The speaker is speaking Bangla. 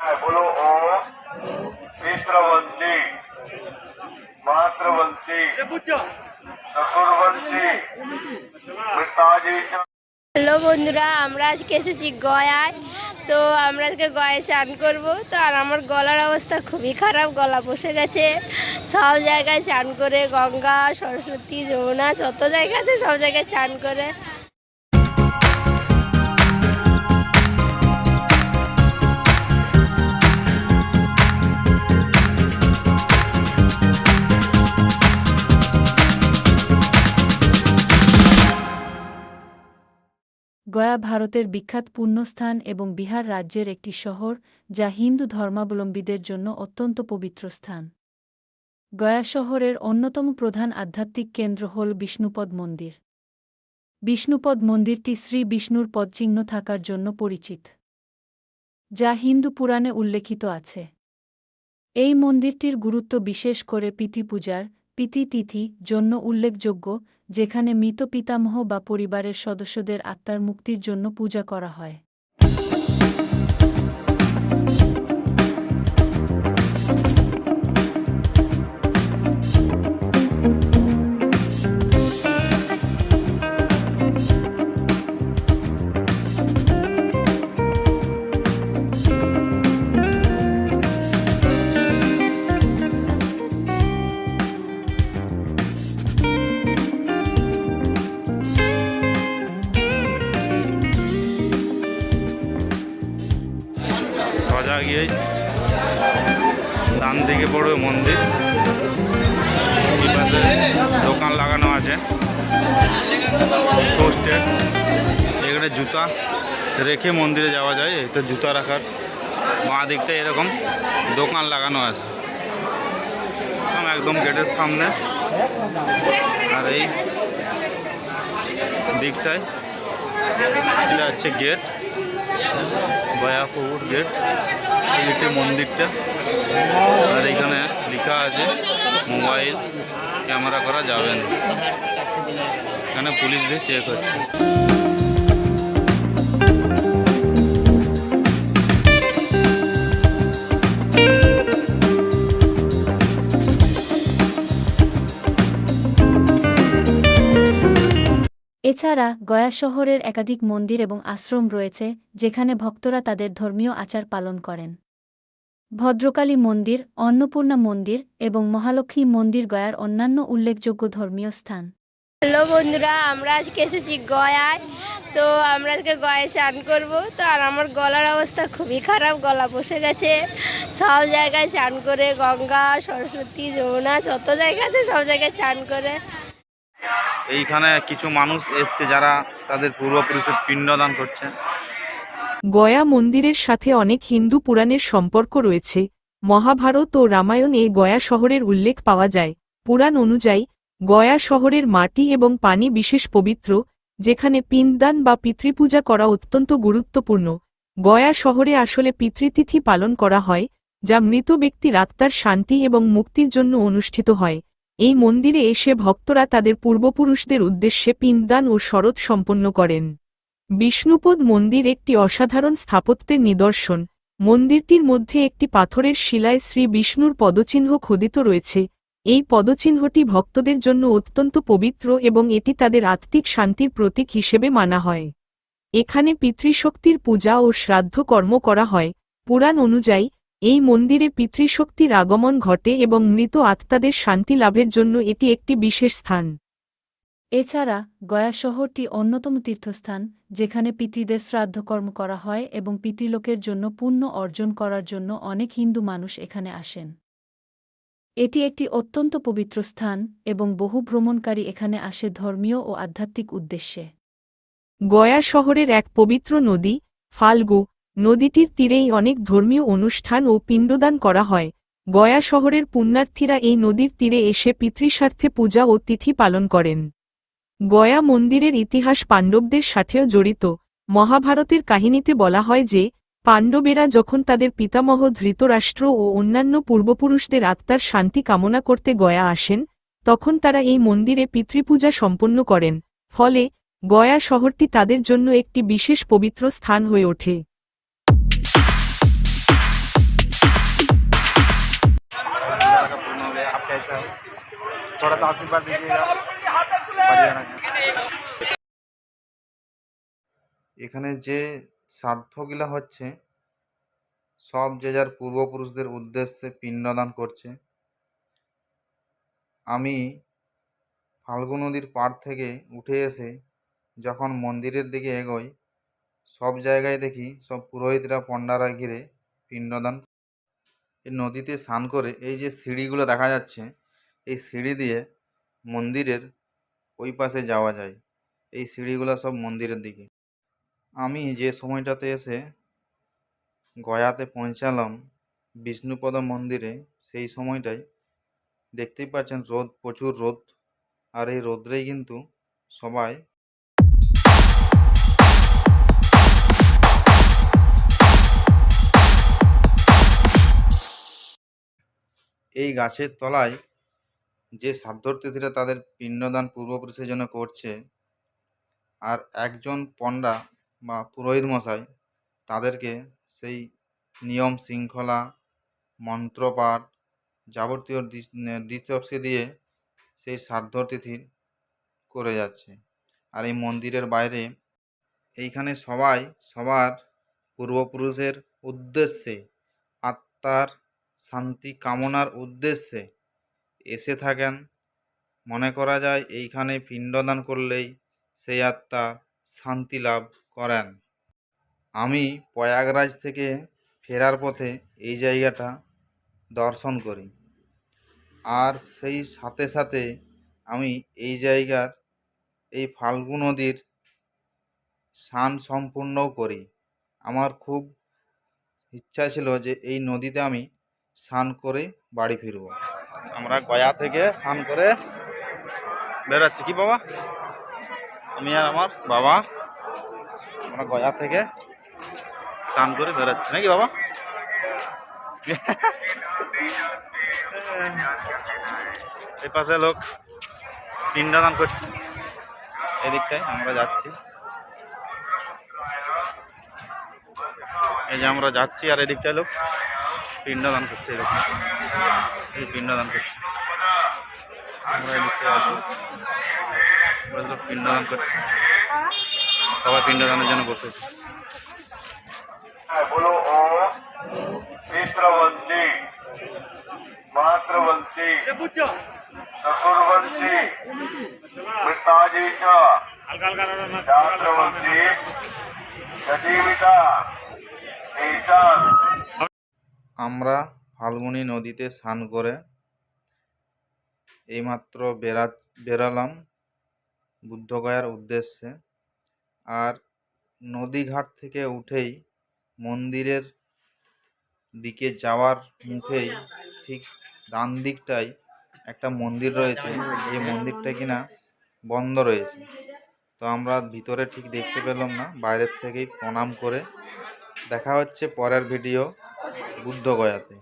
बोलो ओम पितृवंशी मातृवंशी चतुर्वंशी पिताजी च হ্যালো বন্ধুরা আমরা আজকে এসেছি গয়ায় তো আমরা আজকে গয়ায় চান করব তো আর আমার গলার অবস্থা খুবই খারাপ গলা বসে গেছে সব জায়গায় চান করে গঙ্গা সরস্বতী যমুনা যত জায়গা আছে সব জায়গায় চান করে গয়া ভারতের বিখ্যাত পুণ্যস্থান এবং বিহার রাজ্যের একটি শহর, যা হিন্দু ধর্মাবলম্বীদের জন্য অত্যন্ত পবিত্র স্থান। গয়া শহরের অন্যতম প্রধান আধ্যাত্মিক কেন্দ্র হল বিষ্ণুপদ মন্দির। বিষ্ণুপদ মন্দিরটি শ্রী বিষ্ণুর পদচিহ্ন থাকার জন্য পরিচিত, যা হিন্দু পুরাণে উল্লেখিত আছে। এই মন্দিরটির গুরুত্ব বিশেষ করে পিতি পূজার তিথি জন্য উল্লেখযোগ্য, যেখানে মৃত পিতামহ বা পরিবারের সদস্যদের আত্মার মুক্তির জন্য পূজা করা হয়। ডান দিকে পড়বে মন্দির। দোকান লাগানো আছে। পোস্টের এখানে জুতা রেখে মন্দিরে যাওয়া যায়। তো জুতা রাখার। বাঁ দিকটা এরকম দোকান লাগানো আছে। একদম একদম গেটের সামনে। আর এই দিকটায় এটা হচ্ছে গেট। বয়াপুর গেট এইটা মন্দিরটা। আর এখানে লেখা আছে, মোবাইল ক্যামেরা করা যাবে না। এখানে পুলিশ দিয়ে চেক হচ্ছে। এছাড়া গয়া শহরের একাধিক মন্দির এবং আশ্রম রয়েছে, যেখানে ভক্তরা তাদের ধর্মীয় আচার পালন করেন। ভদ্রকালী মন্দির, অন্নপূর্ণা মন্দির এবং মহালক্ষ্মী মন্দির গয়ার অন্যান্য উল্লেখযোগ্য ধর্মীয় স্থান। হ্যালো বন্ধুরা, আমরা আজকে এসেছি গয়ায়। তো আমরা আজকে গয়ায় চান করব। তো আর আমার গলার অবস্থা খুবই খারাপ, গলা বসে গেছে। সব জায়গায় চান করে গঙ্গা, সরস্বতী, যমুনা, যত জায়গা আছে সব জায়গায় চান করে। এইখানে কিছু মানুষ এসছে যারা তাদের পূর্বপুরুষের পিণ্ডদান করছে। গয়া মন্দিরের সাথে অনেক হিন্দু পুরাণের সম্পর্ক রয়েছে। মহাভারত ও রামায়ণ এই গয়া শহরের উল্লেখ পাওয়া যায়। পুরাণ অনুযায়ী, গয়া শহরের মাটি এবং পানি বিশেষ পবিত্র, যেখানে পিণ্ডদান বা পিতৃপূজা করা অত্যন্ত গুরুত্বপূর্ণ। গয়া শহরে আসলে পিতৃতিথি পালন করা হয়, যা মৃত ব্যক্তির আত্মার শান্তি এবং মুক্তির জন্য অনুষ্ঠিত হয়। এই মন্দিরে এসে ভক্তরা তাদের পূর্বপুরুষদের উদ্দেশ্যে পিণ্ডদান ও শরৎ সম্পন্ন করেন। বিষ্ণুপদ মন্দির একটি অসাধারণ স্থাপত্যের নিদর্শন। মন্দিরটির মধ্যে একটি পাথরের শিলায় শ্রী বিষ্ণুর পদচিহ্ন খোদিত রয়েছে। এই পদচিহ্নটি ভক্তদের জন্য অত্যন্ত পবিত্র এবং এটি তাদের আত্মিক শান্তির প্রতীক হিসেবে মানা হয়। এখানে পিতৃশক্তির পূজা ও শ্রাদ্ধ কর্ম করা হয়। পুরাণ অনুযায়ী এই মন্দিরে পিতৃশক্তির আগমন ঘটে এবং মৃত আত্মাদের শান্তি লাভের জন্য এটি একটি বিশেষ স্থান। এছাড়া গয়া শহরটি অন্যতম তীর্থস্থান যেখানে পিতৃদের শ্রাদ্ধকর্ম করা হয় এবং পিতৃলোকের জন্য পুণ্য অর্জন করার জন্য অনেক হিন্দু মানুষ এখানে আসেন। এটি একটি অত্যন্ত পবিত্র স্থান এবং বহু ভ্রমণকারী এখানে আসে ধর্মীয় ও আধ্যাত্মিক উদ্দেশ্যে। গয়া শহরের এক পবিত্র নদী ফাল্গু নদীটির তীরেই অনেক ধর্মীয় অনুষ্ঠান ও পিণ্ডদান করা হয়। গয়া শহরের পুণ্যার্থীরা এই নদীর তীরে এসে পিতৃস্বার্থে পূজা ও তিথি পালন করেন। গয়া মন্দিরের ইতিহাস পাণ্ডবদের সাথেও জড়িত। মহাভারতের কাহিনীতে বলা হয় যে, পাণ্ডবেরা যখন তাদের পিতামহ ধৃতরাষ্ট্র ও অন্যান্য পূর্বপুরুষদের আত্মার শান্তি কামনা করতে গয়া আসেন, তখন তারা এই মন্দিরে পিতৃপূজা সম্পন্ন করেন। ফলে, গয়া শহরটি তাদের জন্য একটি বিশেষ পবিত্র স্থান হয়ে ওঠে। थोड़ा सा आशीर्वाद दीजिएगा बढ़िया ना এখানে যে শ্রাদ্ধগুলা হচ্ছে সব যে যার পূর্বপুরুষদের উদ্দেশ্যে পিণ্ডদান করছে আমি ফাল্গু নদীর পাড় থেকে উঠে এসে যখন মন্দিরের দিকে এগোই সব জায়গায় দেখি সব পুরোহিতরা পণ্ডারা ঘিরে পিণ্ডদান এই নদীতে স্নান করে এই যে সিঁড়িগুলো দেখা যাচ্ছে, এই সিঁড়ি দিয়ে মন্দিরের ওই পাশে যাওয়া যায়। এই সিঁড়িগুলো সব মন্দিরের দিকে। আমি যে সময়টাতে এসে গয়াতে পৌঁছালাম বিষ্ণুপদ মন্দিরে, সেই সময়টায় দেখতেই পাচ্ছেন রোদ, প্রচুর রোদ। আর এই রোদ্রেই কিন্তু সবাই এই গাছের তলায় যে শ্রাদ্ধতিথিরা তাদের পিণ্ডদান পূর্বপুরুষের জন্য করছে, আর একজন পণ্ডা বা পুরোহিত মশাই তাদেরকে সেই নিয়ম শৃঙ্খলা, মন্ত্রপাঠ যাবতীয় দৃশ্যকে দিয়ে সেই শ্রাদ্ধতিথির করে যাচ্ছে। আর এই মন্দিরের বাইরে এইখানে সবাই সবার পূর্বপুরুষের উদ্দেশ্যে আত্মার শান্তি কামনার উদ্দেশ্যে এসে থাকেন। মনে করা যায়, এইখানে পিণ্ডদান করলেই সেই আত্মা শান্তি লাভ করেন। আমি প্রয়াগরাজ থেকে ফেরার পথে এই জায়গাটা দর্শন করি। আর সেই সাথে সাথে আমি এই জায়গার, এই ফাল্গু নদীর স্নান সম্পূর্ণও করি। আমার খুব ইচ্ছা ছিল যে এই নদীতে আমি স্নান করে বাড়ি ফিরব। আমরা গয়া থেকে স্নান করে বেরোচ্ছি। কি বাবা? আমি আর আমার বাবা আমরা গয়া থেকে স্নান করে বেরোচ্ছি। নাকি বাবা? এই পাশে লোক পিণ্ডদান করছে। এদিকটায় আমরা যাচ্ছি। এই যে আমরা যাচ্ছি আর এদিকটা লোক পিণ্ডদান করছে এরকম এই পিণ্ডদান করছে আমরা এদিকটা আছি পিণ্ডদান করছে সবাই পিণ্ডদানের জন্য বসেছে বলো ও মিত্রবন্দি মাতৃবন্দি চতুর্বন্দি মিতাজী আমরা ফাল্গুনী নদীতে স্নান করে এইমাত্র বেরা বেরালাম বুদ্ধগয়ার উদ্দেশ্যে। আর নদীঘাট থেকে উঠেই মন্দিরের দিকে যাওয়ার মুখেই ঠিক ডান দিকটায় একটা মন্দির রয়েছে। যে মন্দিরটা কিনা বন্ধ রয়েছে। তো আমরা ভিতরে ঠিক দেখতে পেলাম না, বাইরের থেকেই প্রণাম করে। দেখা হচ্ছে পরের ভিডিও। বুদ্ধগয়াতে